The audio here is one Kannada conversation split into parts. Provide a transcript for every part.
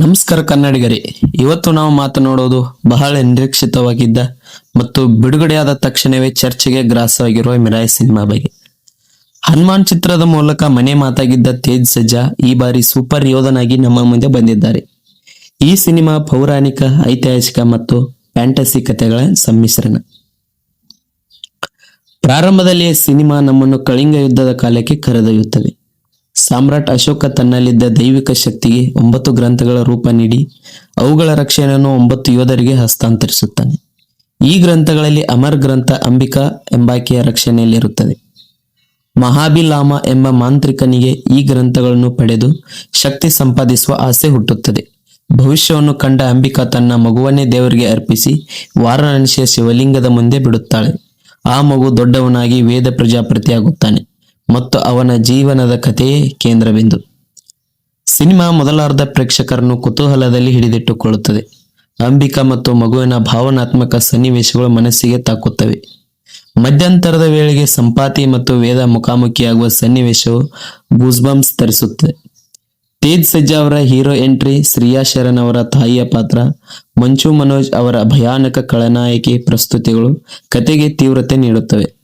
ನಮಸ್ಕಾರ ಕನ್ನಡಿಗರೇ, ಇವತ್ತು ನಾವು ಮಾತನಾಡೋದು ಬಹಳ ನಿರೀಕ್ಷಿತವಾಗಿದ್ದ ಮತ್ತು ಬಿಡುಗಡೆಯಾದ ತಕ್ಷಣವೇ ಚರ್ಚೆಗೆ ಗ್ರಾಸವಾಗಿರುವ ಮಿರಾಯ್ ಸಿನಿಮಾ ಬಗ್ಗೆ. ಹನುಮಾನ್ ಚಿತ್ರದ ಮೂಲಕ ಮನೆ ಮಾತಾಗಿದ್ದ ತೇಜ್ ಸಜ್ಜಾ ಈ ಬಾರಿ ಸೂಪರ್ ಯೋಧನಾಗಿ ನಮ್ಮ ಮುಂದೆ ಬಂದಿದ್ದಾರೆ. ಈ ಸಿನಿಮಾ ಪೌರಾಣಿಕ, ಐತಿಹಾಸಿಕ ಮತ್ತು ಫ್ಯಾಂಟಸಿ ಕಥೆಗಳ ಸಮ್ಮಿಶ್ರಣ. ಪ್ರಾರಂಭದಲ್ಲಿ ಸಿನಿಮಾ ನಮ್ಮನ್ನು ಕಳಿಂಗ ಯುದ್ಧದ ಕಾಲಕ್ಕೆ ಕರೆದೊಯ್ಯುತ್ತದೆ. ಸಾಮ್ರಾಟ್ ಅಶೋಕ ತನ್ನಲ್ಲಿದ್ದ ದೈವಿಕ ಶಕ್ತಿಗೆ ಒಂಬತ್ತು ಗ್ರಂಥಗಳ ರೂಪ ನೀಡಿ ಅವುಗಳ ರಕ್ಷಣೆಯನ್ನು ಒಂಬತ್ತು ಯೋಧರಿಗೆ ಹಸ್ತಾಂತರಿಸುತ್ತಾನೆ. ಈ ಗ್ರಂಥಗಳಲ್ಲಿ ಅಮರ್ ಗ್ರಂಥ ಅಂಬಿಕಾ ಎಂಬಾಕೆಯ ರಕ್ಷಣೆಯಲ್ಲಿರುತ್ತದೆ. ಮಹಾಭಿಲಾಮ ಎಂಬ ಮಾಂತ್ರಿಕನಿಗೆ ಈ ಗ್ರಂಥಗಳನ್ನು ಪಡೆದು ಶಕ್ತಿ ಸಂಪಾದಿಸುವ ಆಸೆ ಹುಟ್ಟುತ್ತದೆ. ಭವಿಷ್ಯವನ್ನು ಕಂಡ ಅಂಬಿಕಾ ತನ್ನ ಮಗುವನ್ನೇ ದೇವರಿಗೆ ಅರ್ಪಿಸಿ ವಾರಾಣಸಿಯ ಶಿವಲಿಂಗದ ಮುಂದೆ ಬಿಡುತ್ತಾಳೆ. ಆ ಮಗು ದೊಡ್ಡವನಾಗಿ ವೇದ ಪ್ರಜಾಪತಿಯಾಗುತ್ತಾನೆ. ಮತ್ತು ಅವನ ಜೀವನದ ಕಥೆಯೇ ಕೇಂದ್ರಬಿಂದು. ಸಿನಿಮಾ ಮೊದಲಾರ್ಧ ಪ್ರೇಕ್ಷಕರನ್ನು ಕುತೂಹಲದಲ್ಲಿ ಹಿಡಿದಿಟ್ಟುಕೊಳ್ಳುತ್ತದೆ. ಅಂಬಿಕಾ ಮತ್ತು ಮಗುವಿನ ಭಾವನಾತ್ಮಕ ಸನ್ನಿವೇಶಗಳು ಮನಸ್ಸಿಗೆ ತಾಕುತ್ತವೆ. ಮಧ್ಯಂತರದ ವೇಳೆಗೆ ಸಂಪಾತಿ ಮತ್ತು ವೇದ ಮುಖಾಮುಖಿಯಾಗುವ ಸನ್ನಿವೇಶವು ಗೂಸ್ಬಂಪ್ಸ್ ತರಿಸುತ್ತದೆ. ತೇಜ್ ಸಜ್ಜಾ ಅವರ ಹೀರೋ ಎಂಟ್ರಿ, ಶ್ರೀಯಾ ಶರಣ್ ಅವರ ತಾಯಿಯ ಪಾತ್ರ, ಮಂಚು ಮನೋಜ್ ಅವರ ಭಯಾನಕ ಖಳನಾಯಕಿ ಪ್ರಸ್ತುತಿಗಳು ಕತೆಗೆ ತೀವ್ರತೆ ನೀಡುತ್ತವೆ.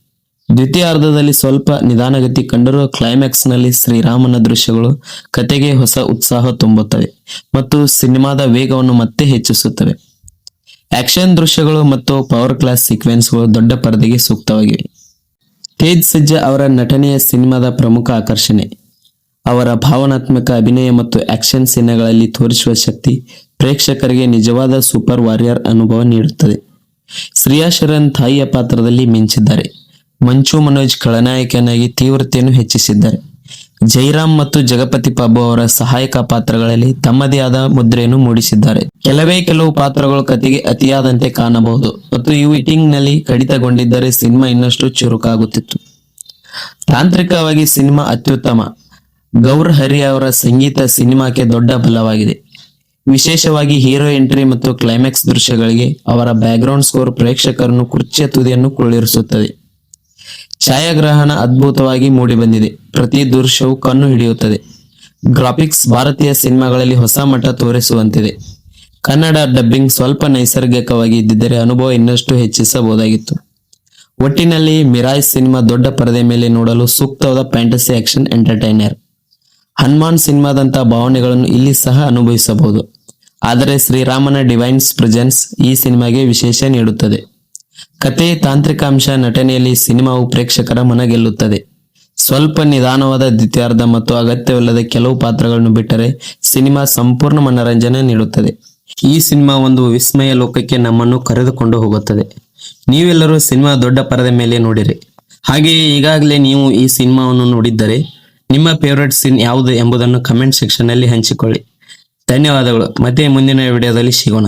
ದ್ವಿತೀಯಾರ್ಧದಲ್ಲಿ ಸ್ವಲ್ಪ ನಿಧಾನಗತಿ ಕಂಡರೂ ಕ್ಲೈಮ್ಯಾಕ್ಸ್ನಲ್ಲಿ ಶ್ರೀರಾಮನ ದೃಶ್ಯಗಳು ಕತೆಗೆ ಹೊಸ ಉತ್ಸಾಹ ತುಂಬುತ್ತವೆ ಮತ್ತು ಸಿನಿಮಾದ ವೇಗವನ್ನು ಮತ್ತೆ ಹೆಚ್ಚಿಸುತ್ತವೆ. ಆಕ್ಷನ್ ದೃಶ್ಯಗಳು ಮತ್ತು ಪವರ್ ಕ್ಲಾಸ್ ಸೀಕ್ವೆನ್ಸ್ಗಳು ದೊಡ್ಡ ಪರದೆಗೆ ಸೂಕ್ತವಾಗಿವೆ. ತೇಜ್ ಸಜ್ಜಾ ಅವರ ನಟನೆಯ ಸಿನಿಮಾದ ಪ್ರಮುಖ ಆಕರ್ಷಣೆ. ಅವರ ಭಾವನಾತ್ಮಕ ಅಭಿನಯ ಮತ್ತು ಆಕ್ಷನ್ ಸಿನಿಮಾಗಳಲ್ಲಿ ತೋರಿಸುವ ಶಕ್ತಿ ಪ್ರೇಕ್ಷಕರಿಗೆ ನಿಜವಾದ ಸೂಪರ್ ವಾರಿಯರ್ ಅನುಭವ ನೀಡುತ್ತದೆ. ಶ್ರೇಯಾ ಶರಣ್ ತಾಯಿಯ ಪಾತ್ರದಲ್ಲಿ ಮಿಂಚಿದ್ದಾರೆ. ಮಂಚು ಮನೋಜ್ ಖಳನಾಯಕನಾಗಿ ತೀವ್ರತೆಯನ್ನು ಹೆಚ್ಚಿಸಿದ್ದಾರೆ. ಜೈರಾಮ್ ಮತ್ತು ಜಗಪತಿ ಪಾಬು ಅವರ ಸಹಾಯಕ ಪಾತ್ರಗಳಲ್ಲಿ ತಮ್ಮದೇ ಆದ ಮುದ್ರೆಯನ್ನು ಮೂಡಿಸಿದ್ದಾರೆ. ಕೆಲವೇ ಕೆಲವು ಪಾತ್ರಗಳು ಕತೆಗೆ ಅತಿಯಾದಂತೆ ಕಾಣಬಹುದು ಮತ್ತು ಈ ಇಟಿಂಗ್ನಲ್ಲಿ ಕಡಿತಗೊಂಡಿದ್ದರೆ ಸಿನಿಮಾ ಇನ್ನಷ್ಟು ಚುರುಕಾಗುತ್ತಿತ್ತು. ತಾಂತ್ರಿಕವಾಗಿ ಸಿನಿಮಾ ಅತ್ಯುತ್ತಮ. ಗೌರ್ ಹರಿ ಅವರ ಸಂಗೀತ ಸಿನಿಮಾಕ್ಕೆ ದೊಡ್ಡ ಬಲವಾಗಿದೆ. ವಿಶೇಷವಾಗಿ ಹೀರೋ ಎಂಟ್ರಿ ಮತ್ತು ಕ್ಲೈಮ್ಯಾಕ್ಸ್ ದೃಶ್ಯಗಳಿಗೆ ಅವರ ಬ್ಯಾಕ್ಗ್ರೌಂಡ್ ಸ್ಕೋರ್ ಪ್ರೇಕ್ಷಕರನ್ನು ಕುರ್ಚಿಯ ತುದಿಯನ್ನು ಕುಳ್ಳಿರಿಸುತ್ತದೆ. ಛಾಯಾಗ್ರಹಣ ಅದ್ಭುತವಾಗಿ ಮೂಡಿಬಂದಿದೆ. ಪ್ರತಿ ದೃಶ್ಯವೂ ಕಣ್ಣು ಹಿಡಿಯುತ್ತದೆ. ಗ್ರಾಫಿಕ್ಸ್ ಭಾರತೀಯ ಸಿನಿಮಾಗಳಲ್ಲಿ ಹೊಸ ಮಠ ತೋರಿಸುವಂತಿದೆ. ಕನ್ನಡ ಡಬ್ಬಿಂಗ್ ಸ್ವಲ್ಪ ನೈಸರ್ಗಿಕವಾಗಿ ಇದ್ದಿದ್ದರೆ ಅನುಭವ ಇನ್ನಷ್ಟು ಹೆಚ್ಚಿಸಬಹುದಾಗಿತ್ತು. ಒಟ್ಟಿನಲ್ಲಿ ಮಿರಾಯ್ ಸಿನಿಮಾ ದೊಡ್ಡ ಪರದೆ ಮೇಲೆ ನೋಡಲು ಸೂಕ್ತವಾದ ಫ್ಯಾಂಟಸಿ ಆಕ್ಷನ್ ಎಂಟರ್ಟೈನರ್. ಹನುಮಾನ್ ಸಿನಿಮಾದಂಥ ಭಾವನೆಗಳನ್ನು ಇಲ್ಲಿ ಸಹ ಅನುಭವಿಸಬಹುದು. ಆದರೆ ಶ್ರೀರಾಮನ ಡಿವೈನ್ಸ್ ಪ್ರೆಸೆನ್ಸ್ ಈ ಸಿನಿಮಾಗೆ ವಿಶೇಷ ನೀಡುತ್ತದೆ. ಕತೆ ತಾಂತ್ರಿಕ ಅಂಶ ನಟನೆಯಲ್ಲಿ ಸಿನಿಮಾವು ಪ್ರೇಕ್ಷಕರ ಮನಗೆಲ್ಲುತ್ತದೆ. ಸ್ವಲ್ಪ ನಿಧಾನವಾದ ದ್ವಿತೀಯಾರ್ಧ ಮತ್ತು ಅಗತ್ಯವಿಲ್ಲದ ಕೆಲವು ಪಾತ್ರಗಳನ್ನು ಬಿಟ್ಟರೆ ಸಿನಿಮಾ ಸಂಪೂರ್ಣ ಮನರಂಜನೆ ನೀಡುತ್ತದೆ. ಈ ಸಿನಿಮಾ ಒಂದು ವಿಸ್ಮಯ ಲೋಕಕ್ಕೆ ನಮ್ಮನ್ನು ಕರೆದುಕೊಂಡು ಹೋಗುತ್ತದೆ. ನೀವೆಲ್ಲರೂ ಸಿನಿಮಾ ದೊಡ್ಡ ಪರದೆ ಮೇಲೆ ನೋಡಿರಿ. ಹಾಗೆಯೇ ಈಗಾಗಲೇ ನೀವು ಈ ಸಿನಿಮಾವನ್ನು ನೋಡಿದ್ದರೆ ನಿಮ್ಮ ಫೇವರೆಟ್ ಸೀನ್ ಯಾವುದು ಎಂಬುದನ್ನು ಕಮೆಂಟ್ ಸೆಕ್ಷನ್ನಲ್ಲಿ ಹಂಚಿಕೊಳ್ಳಿ. ಧನ್ಯವಾದಗಳು. ಮತ್ತೆ ಮುಂದಿನ ವಿಡಿಯೋದಲ್ಲಿ ಸಿಗೋಣ.